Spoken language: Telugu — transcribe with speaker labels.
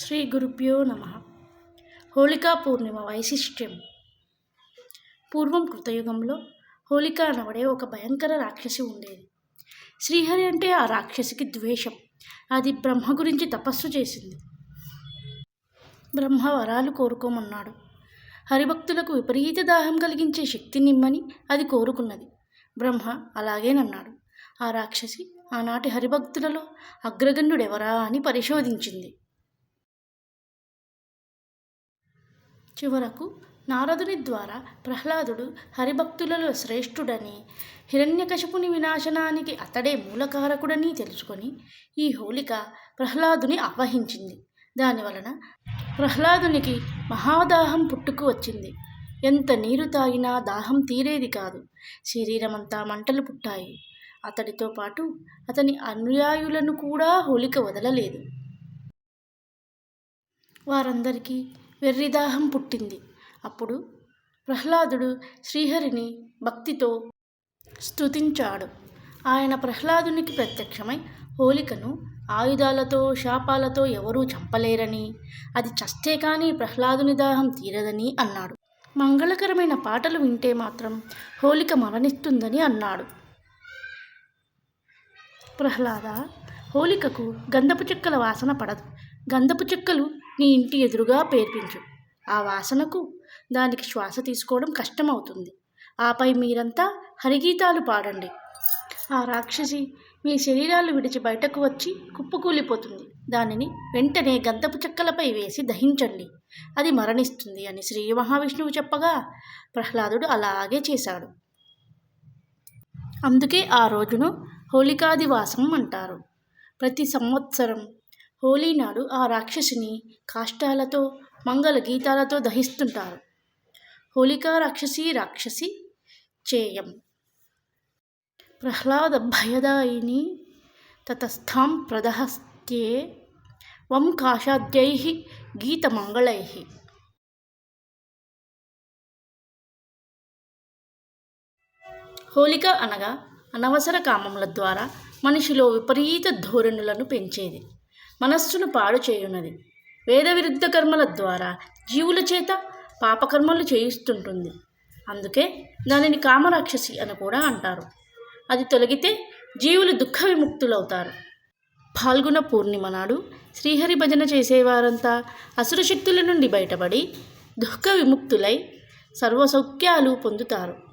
Speaker 1: శ్రీ గురుభ్యో నమ. హోళికా పూర్ణిమ వైశిష్ట్యం. పూర్వం కృతయుగంలో హోళిక అనబడే ఒక భయంకర రాక్షసి ఉండేది. శ్రీహరి అంటే ఆ రాక్షసికి ద్వేషం. అది బ్రహ్మ గురించి తపస్సు చేసింది. బ్రహ్మ వరాలు కోరుకోమన్నాడు. హరిభక్తులకు విపరీత దాహం కలిగించే శక్తినిమ్మని అది కోరుకున్నది. బ్రహ్మ అలాగేనన్నాడు ఆ రాక్షసి ఆనాటి హరిభక్తులలో అగ్రగణ్యుడెవరా అని పరిశోధించింది. చివరకు నారదుని ద్వారా ప్రహ్లాదుడు హరిభక్తులలో శ్రేష్ఠుడని హిరణ్యకశపుని వినాశనానికి అతడే మూలకారకుడని తెలుసుకొని ఈ హోలిక ప్రహ్లాదుని ఆవహించింది. దానివలన ప్రహ్లాదునికి మహాదాహం పుట్టుకు వచ్చింది. ఎంత నీరు తాగినా దాహం తీరేది కాదు. శరీరమంతా మంటలు పుట్టాయి. అతడితో పాటు అతని అనుయాయులను కూడా హోలిక వదలలేదు. వారందరికీ వెర్రిదాహం పుట్టింది. అప్పుడు ప్రహ్లాదుడు శ్రీహరిని భక్తితో స్తుతించాడు. ఆయన ప్రహ్లాదునికి ప్రత్యక్షమై హోలికను ఆయుధాలతో శాపాలతో ఎవరూ చంపలేరని అది చస్తే కానీ ప్రహ్లాదుని దాహం తీరదని అన్నాడు. మంగళకరమైన పాటలు వింటే మాత్రం హోలిక మరణిస్తుందని అన్నాడు. ప్రహ్లాద హోలికకు గంధపు చెక్కల వాసన పడదు. గంధపు చెక్కలు నీ ఇంటి ఎదురుగా పేర్పించు. ఆ వాసనకు దానికి శ్వాస తీసుకోవడం కష్టమవుతుంది. ఆపై మీరంతా హరిగీతాలు పాడండి. ఆ రాక్షసి మీ శరీరాలు విడిచి బయటకు వచ్చి కుప్పకూలిపోతుంది. దానిని వెంటనే గంధపు చెక్కలపై వేసి దహించండి. అది మరణిస్తుంది అని శ్రీ మహావిష్ణువు చెప్పగా ప్రహ్లాదుడు అలాగే చేశాడు. అందుకే ఆ రోజును హోళికాదివాసం అంటారు. ప్రతి సంవత్సరం హోలీ నాడు ఆ రాక్షసిని కాష్టాలతో మంగళ గీతాలతో దహిస్తుంటారు. హోళికా రాక్షసి రాక్షసి చేయం. ప్రహ్లాద భయదాయిని తతస్థాం ప్రదహస్త్యే వం కాషాద్యై గీతమంగళై. హోలిక అనగా అనవసర కామముల ద్వారా మనిషిలో విపరీత ధోరణులను పెంచేది. మనస్సును పాడు చేయున్నది. వేద విరుద్ధ కర్మల ద్వారా జీవుల చేత పాపకర్మలు చేయిస్తుంటుంది. అందుకే దానిని కామరాక్షసి అని కూడా అంటారు. అది తొలగితే జీవులు దుఃఖ విముక్తులవుతారు. పాల్గొన పూర్ణిమ నాడు శ్రీహరి భజన చేసేవారంతా అసుర శక్తుల నుండి బయటపడి దుఃఖ విముక్తులై సర్వసౌఖ్యాలు పొందుతారు.